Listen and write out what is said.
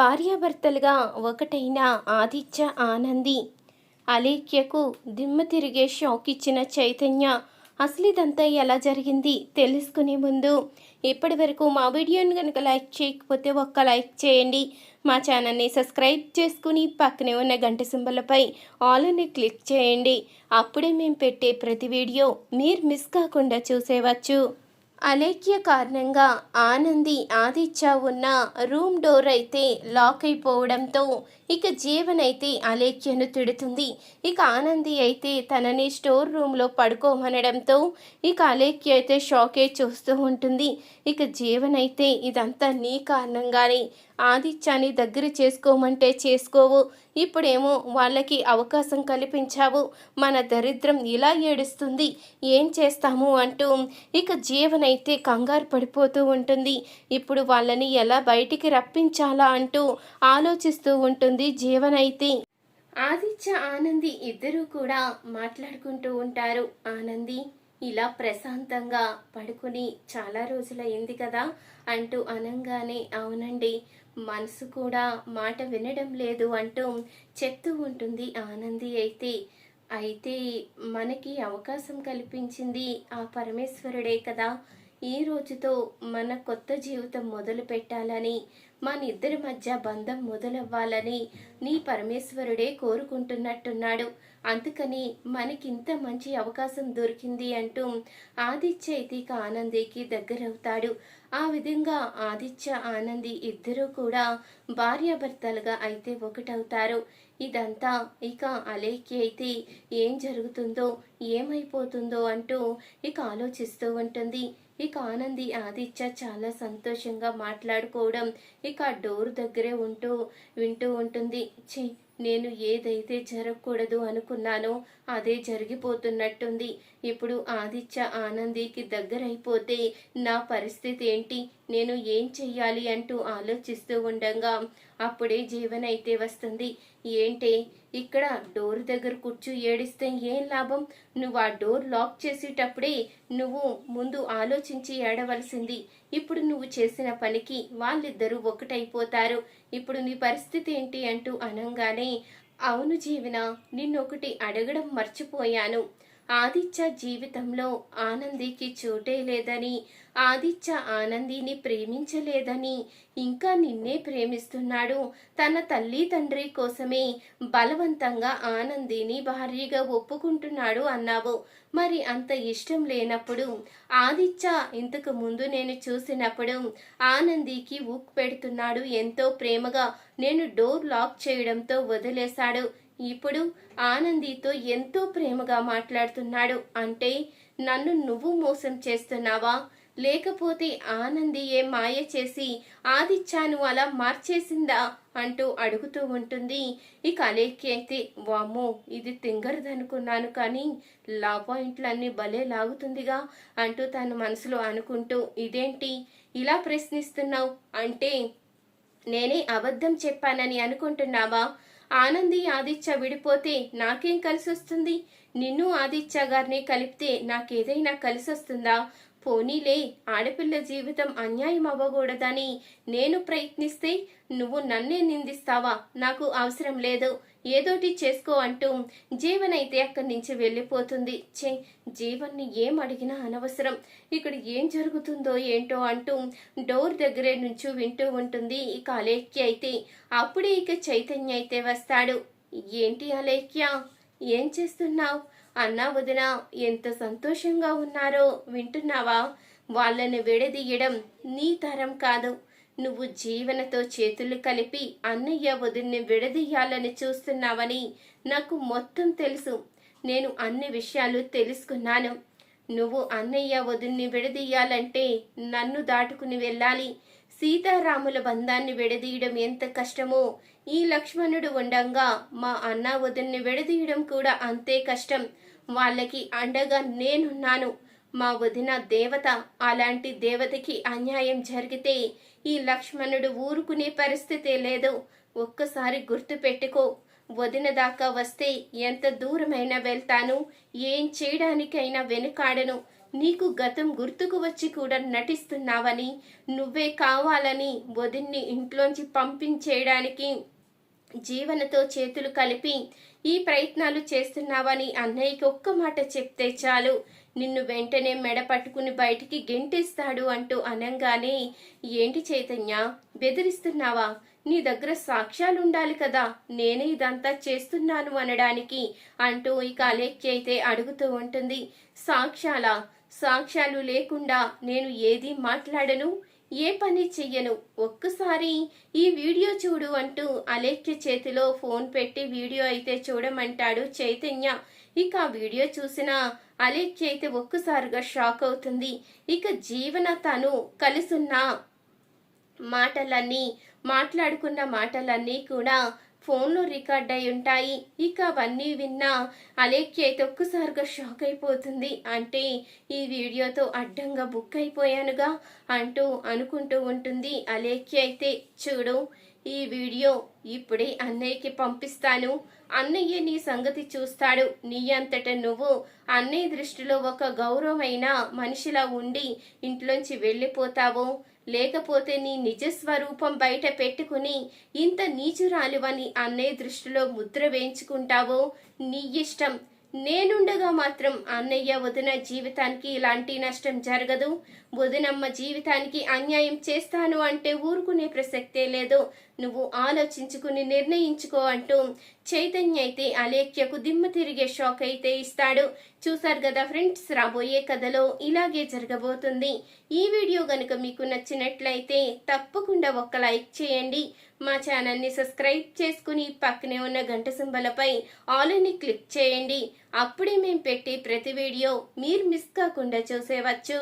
భార్యాభర్తలుగా ఒకటైన ఆదిత్య ఆనంది. అలేఖ్యకు దిమ్మ తిరిగే షాక్ ఇచ్చిన చైతన్య అసలు ఇదంతా ఎలా జరిగింది? తెలుసుకునే ముందు ఇప్పటి వరకు మా వీడియోని కనుక లైక్ చేయకపోతే ఒక్క లైక్ చేయండి. మా ఛానల్ని సబ్స్క్రైబ్ చేసుకుని పక్కనే ఉన్న గంట సింబలపై ఆల్ అని క్లిక్ చేయండి. అప్పుడే మేము పెట్టే ప్రతి వీడియో మీరు మిస్ కాకుండా చూసేవచ్చు. అలేఖ్య కారణంగా ఆనంది ఆదిత్య ఉన్న రూమ్ డోర్ అయితే లాక్ అయిపోవడంతో ఇక జీవన్ అయితే అలేఖ్యను తిడుతుంది. ఇక ఆనంది అయితే తనని స్టోర్ రూమ్లో పడుకోమనడంతో ఇక అలేఖ్య అయితే షాకే చూస్తూ ఉంటుంది. ఇక జీవన్ అయితే ఇదంతా నీ కారణంగానే. ఆదిత్యాన్ని దగ్గర చేసుకోమంటే చేసుకోవు. ఇప్పుడేమో వాళ్ళకి అవకాశం కల్పించావు. మన దరిద్రం ఇలా ఏడుస్తుంది. ఏం చేస్తాము అంటూ ఇక జీవనైతే కంగారు పడిపోతూ ఉంటుంది. ఇప్పుడు వాళ్ళని ఎలా బయటికి రప్పించాలా అంటూ ఆలోచిస్తూ ఉంటుంది. జీవనైతే. ఆదిత్య ఆనంది ఇద్దరూ కూడా మాట్లాడుకుంటూ ఉంటారు. ఆనంది ఇలా ప్రశాంతంగా పడుకుని చాలా రోజులైంది కదా అంటూ అనంగానే అవునండి మనసు కూడా మాట వినడం లేదు అంటూ చెప్తూ ఉంటుంది ఆనంది అయితే. అయితే మనకి అవకాశం కల్పించింది ఆ పరమేశ్వరుడే కదా. ఈ రోజుతో మన కొత్త జీవితం మొదలు పెట్టాలని మన ఇద్దరి మధ్య బంధం మొదలవ్వాలని నీ పరమేశ్వరుడే కోరుకుంటున్నట్టున్నాడు. అందుకని మనకింత మంచి అవకాశం దొరికింది అంటూ ఆదిత్య ఇతిక ఆనందికి దగ్గరవుతాడు. ఆ విధంగా ఆదిత్య ఆనంది ఇద్దరూ కూడా భార్యాభర్తలుగా అయితే ఒకటవుతారు. ఇదంతా ఇక అలేఖ్య అయితే ఏం జరుగుతుందో ఏమైపోతుందో అంటూ ఇక ఆలోచిస్తూ ఉంటుంది. ఇక ఆనంది ఆదిత్య చాలా సంతోషంగా మాట్లాడుకోవడం ఇక డోర్ దగ్గరే ఉంటూ వింటూ ఉంటుంది. ఛీ నేను ఏదైతే జరగకూడదు అనుకున్నానో అదే జరిగిపోతున్నట్టుంది. ఇప్పుడు ఆదిత్య ఆనందికి దగ్గరైపోతే నా పరిస్థితి ఏంటి? నేను ఏం చెయ్యాలి అంటూ ఆలోచిస్తూ ఉండగా అప్పుడే జీవన అయితే వస్తుంది. ఏంటే? ఇక్కడ డోర్ దగ్గర కూర్చు ఏడిస్తే ఏం లాభం? నువ్వు ఆ డోర్ లాక్ చేసేటప్పుడే నువ్వు ముందు ఆలోచించి ఏడవలసింది. ఇప్పుడు నువ్వు చేసిన పనికి వాళ్ళిద్దరూ ఒకటైపోతారు. ఇప్పుడు నీ పరిస్థితి ఏంటి అంటూ అనంగానే అవును జీవన నిన్నొకటి అడగడం మర్చిపోయాను. ఆదిత్య జీవితంలో ఆనందికి చోటే లేదని ఆదిత్య ఆనందిని ప్రేమించలేదని ఇంకా నిన్నే ప్రేమిస్తున్నాడు. తన తల్లి తండ్రి కోసమే బలవంతంగా ఆనందిని భార్యగా ఒప్పుకుంటున్నాడు అన్నావు. మరి అంత ఇష్టం లేనప్పుడు ఆదిత్య ఇంతకు ముందు నేను చూసినప్పుడు ఆనందికి ఊక్ పెడుతున్నాడు. ఎంతో ప్రేమగా నేను డోర్ లాక్ చేయడంతో వదిలేశాడు. ఇప్పుడు ఆనందితో ఎంతో ప్రేమగా మాట్లాడుతున్నాడు. అంటే నన్ను నువ్వు మోసం చేస్తున్నావా? లేకపోతే ఆనంది ఏ మాయ చేసి ఆదిత్యాను అలా మార్చేసిందా? అంటూ అడుగుతూ ఉంటుంది. ఇక అలేఖ్య అయితే వామ్మో ఇది తింగరదనుకున్నాను కానీ లా పాయింట్లన్నీ భలే లాగుతుందిగా అంటూ తను మనసులో అనుకుంటూ ఇదేంటి? ఇలా ప్రశ్నిస్తున్నావు? అంటే నేనే అబద్ధం చెప్పానని అనుకుంటున్నావా? ఆనంది ఆదిత్య విడిపోతే నాకేం కలిసి వస్తుంది నిన్ను ఆదిత్య గారిని కలిపితే నాకేదైనా కలిసి వస్తుందా పోనీలే ఆడపిల్ల జీవితం అన్యాయం అవ్వకూడదని. నేను ప్రయత్నిస్తే నువ్వు నన్నే నిందిస్తావా? నాకు అవసరం లేదు. ఏదోటి చేసుకో అంటూ జీవన్ అయితే అక్కడి నుంచి వెళ్ళిపోతుంది. చే జీవన్ని ఏం అడిగినా అనవసరం. ఇక్కడ ఏం జరుగుతుందో ఏంటో అంటూ డోర్ దగ్గరే నుంచి వింటూ ఉంటుంది ఇక అలేఖ్య అయితే. అప్పుడే ఇక చైతన్య అయితే వస్తాడు. ఏంటి అలేఖ్య? ఏం చేస్తున్నావు? అన్నా వదిన ఎంత సంతోషంగా ఉన్నారో వింటున్నావా? వాళ్ళని విడదీయడం నీ తరం కాదు. నువ్వు జీవనతో చేతులు కలిపి అన్నయ్య వదిన్ని విడదీయాలని చూస్తున్నావని నాకు మొత్తం తెలుసు. నేను అన్ని విషయాలు తెలుసుకున్నాను. నువ్వు అన్నయ్య వదిన్ని విడదీయాలంటే నన్ను దాటుకుని వెళ్ళాలి. సీతారాముల బంధాన్ని విడదీయడం ఎంత కష్టమో ఈ లక్ష్మణుడు ఉండంగా మా అన్న వదిన్ని విడదీయడం కూడా అంతే కష్టం. వాళ్ళకి అండగా నేనున్నాను. మా వదిన దేవత అలాంటి దేవతకి అన్యాయం జరిగితే ఈ లక్ష్మణుడు ఊరుకునే పరిస్థితే లేదు. ఒక్కసారి గుర్తుపెట్టుకో వదిన దాకా వస్తే ఎంత దూరమైనా వెళ్తాను. ఏం చేయడానికైనా వెనుకాడను. నీకు గతం గుర్తుకు వచ్చి కూడా నటిస్తున్నావని. నువ్వే కావాలని వదిన్ని ఇంట్లోంచి పంపించేయడానికి జీవనతో చేతులు కలిపి ఈ ప్రయత్నాలు చేస్తున్నావని అన్నయ్యకి ఒక్క మాట చెప్తే చాలు. నిన్ను వెంటనే మెడ పట్టుకుని బయటికి గెంటిస్తాడు అంటూ అనంగానే ఏంటి చైతన్య బెదిరిస్తున్నావా? నీ దగ్గర సాక్ష్యాలు ఉండాలి కదా. నేనే ఇదంతా చేస్తున్నాను అనడానికి అంటూ ఇక అలేఖ్య అయితే అడుగుతూ ఉంటుంది. సాక్ష్యాలా? సాక్ష్యాలు లేకుండా నేను ఏది మాట్లాడను? ఏ పని చెయ్యను. ఒక్కసారి ఈ వీడియో చూడు అంటూ అలేఖ్య చేతిలో ఫోన్ పెట్టి వీడియో అయితే చూడమంటాడు చైతన్య. ఇక ఆ వీడియో చూసిన అలేఖ్య అయితే ఒక్కసారిగా షాక్ అవుతుంది. ఇక జీవన తను కలుసున్న మాటలన్నీ మాట్లాడుకున్న మాటలన్నీ కూడా ఫోన్లో రికార్డ్ అయి ఉంటాయి. ఇక అవన్నీ విన్నా అలేఖ్య అయితే ఒక్కసారిగా షాక్ అయిపోతుంది. అంటే ఈ వీడియోతో అడ్డంగా బుక్ అయిపోయానుగా అంటూ అనుకుంటూ ఉంటుంది అలేఖ్య అయితే. చూడు ఈ వీడియో ఇప్పుడే అన్నయ్యకి పంపిస్తాను. అన్నయ్య నీ సంగతి చూస్తాడు. నీ అంతట నువ్వు అన్నయ్య దృష్టిలో ఒక గౌరవమైన మనిషిలా ఉండి ఇంట్లోంచి వెళ్ళిపోతావు. లేకపోతే నీ నిజ స్వరూపం బయట పెట్టుకుని ఇంత నీచురాలివని అన్నయ్య దృష్టిలో ముద్ర వేయించుకుంటావో? నీ ఇష్టం. నేనుండగా మాత్రం అన్నయ్య వదిన జీవితానికి ఇలాంటి నష్టం జరగదు. వదినమ్మ జీవితానికి అన్యాయం చేస్తాను అంటే ఊరుకునే ప్రసక్తే లేదు. నువ్వు ఆలోచించుకుని నిర్ణయించుకో అంటూ చైతన్య అయితే అలేఖ్యకు దిమ్మ తిరిగే షాక్ అయితే ఇస్తాడు. చూసారు కదా ఫ్రెండ్స్ రాబోయే కథలో ఇలాగే జరగబోతుంది. ఈ వీడియో గనుక మీకు నచ్చినట్లయితే తప్పకుండా ఒక్క లైక్ చేయండి. మా ఛానల్ని సబ్స్క్రైబ్ చేసుకుని పక్కనే ఉన్న గంట సింబలపై ఆల్ అని క్లిక్ చేయండి. అప్పుడే మేము పెట్టే ప్రతి వీడియో మీరు మిస్ కాకుండా చూసేవచ్చు.